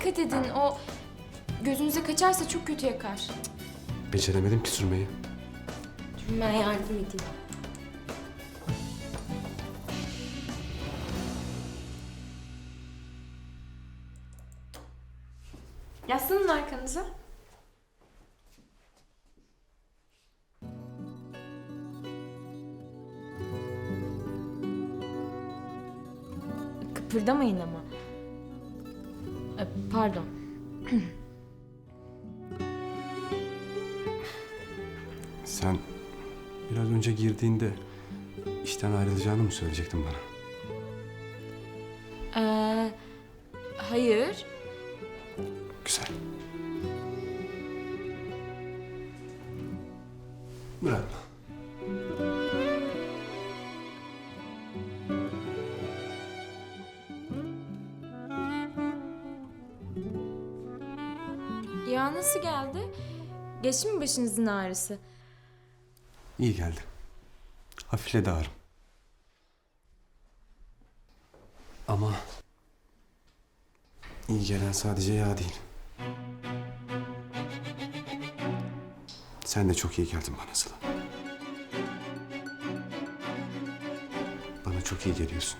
dikkat edin o gözünüze kaçarsa çok kötü yakar. Beceremedim ki sürmeyi. Ben yardım edeyim. Yaslanın arkanıza. Kıpırdamayın ama. Pardon. Sen biraz önce girdiğinde işten ayrılacağını mı söyleyecektin bana? Ee, hayır. Güzel. Bırakma. Ya nasıl geldi? Geçti mi başınızın ağrısı? İyi geldi. Hafifledi ağrım. Ama iyi gelen sadece yağ değil. Sen de çok iyi geldin bana Sıla. Bana çok iyi geliyorsun.